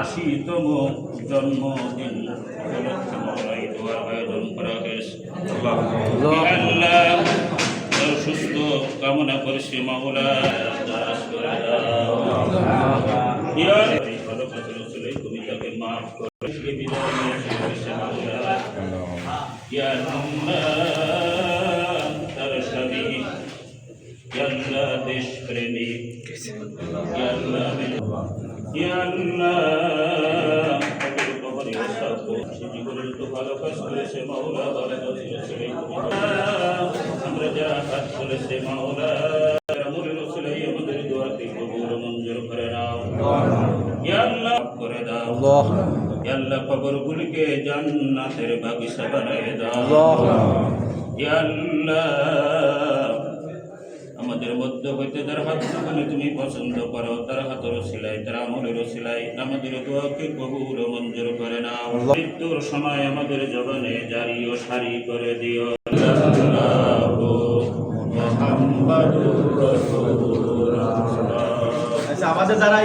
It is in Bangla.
আশিতম জন্মদিন উপলক্ষে মহড়াই দোয়ার আয়োজন করা হয়েছে আল্লাহ তার সুস্থ কামনা করছি মাওলা দাস করে দাও ইয়া এই ভালো কাজ রসুলে তুমি তাকে মাফ করে বিদায় নিয়ে এসেছে মাওলা। ইয়া মাওলা যারা মাওলা রসুল আমাদের দোয়াকে কবুল মঞ্জুর করে নাও। ইয়া আল্লাহ করে দাও। ইয়া আল্লাহ কবরগুলিকে জান্নাতের বাগিচা বানিয়ে দাও। ইয়া আল্লাহ আমাদের মধ্য হইতে তার হাত মানে তুমি পছন্দ করো তার হাতেরও সিলাই তার আমলেরও সিলাই আমাদের দোয়াকে কবুল মঞ্জুর করে নাও। মৃত্যুর সময় আমাদের জবানে জারি ও সারি করে দিও। আমাদের যারা